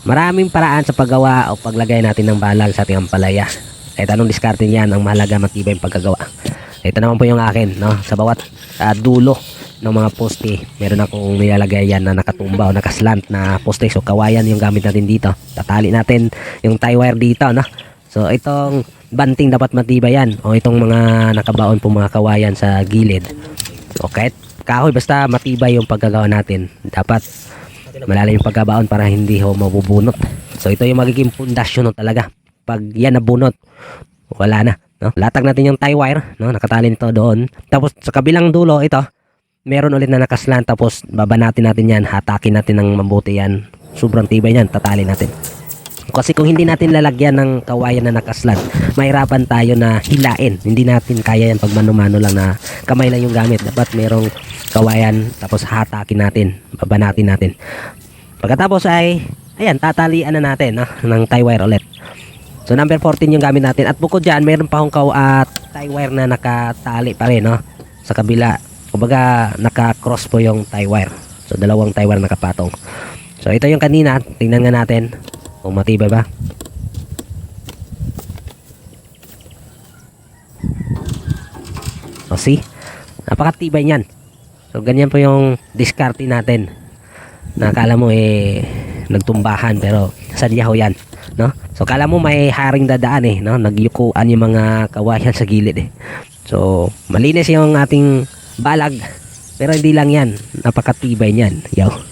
Maraming paraan sa paggawa o paglagay natin ng balag sa ating ampalaya. Kahit anong diskarte niyan, ang mahalaga matibay yung pagkagawa. Ito naman po yung akin, no? Sa bawat ah, dulo ng mga poste, meron akong nilalagay yan na nakatumba o nakaslant na poste. So, kawayan yung gamit natin dito. Tatali natin yung tie wire dito, no? So, itong banting dapat matibay yan. O itong mga nakabaon po mga kawayan sa gilid. O kahit kahoy, basta matibay yung pagkagawa natin. Dapat malalim yung pagkabaon para hindi ho mabubunot. So ito yung magiging pundasyon no, talaga. Pag yan nabunot, wala na. No? Latag natin yung tie wire, no? nakatali nito doon. Tapos sa kabilang dulo, ito, meron ulit na nakaslan. Tapos babanatin natin yan, hatakin natin ng mabuti yan. Sobrang tibay yan, tatali natin. Kasi kung hindi natin lalagyan ng kawayan na nakaslan, mahirapan tayo na hilain. Hindi natin kaya yan pag mano-mano lang na kamay lang yung gamit. Dapat merong kawayan tapos hatakin natin, babanatin natin. Pagkatapos ay, ayan, tatalian na natin no, ng tie wire ulit. So number 14 yung gamit natin. At bukod dyan, meron pa akong kaw at tie wire na nakatali pa rin no, sa kabila. Kumbaga, naka-cross po yung tie wire. So dalawang tie wire nakapatong. So ito yung kanina, tingnan nga natin kung matibay ba. So see, napakatibay niyan. So ganyan po yung diskarte natin. Nakala mo eh nagtumbahan pero sadya ho yan, no? So kala mo may haring dadaan eh, no? Nagyukuan yung mga kawayan sa gilid eh. So malinis yung ating balag pero hindi lang yan, napakatibay niyan. Yaw.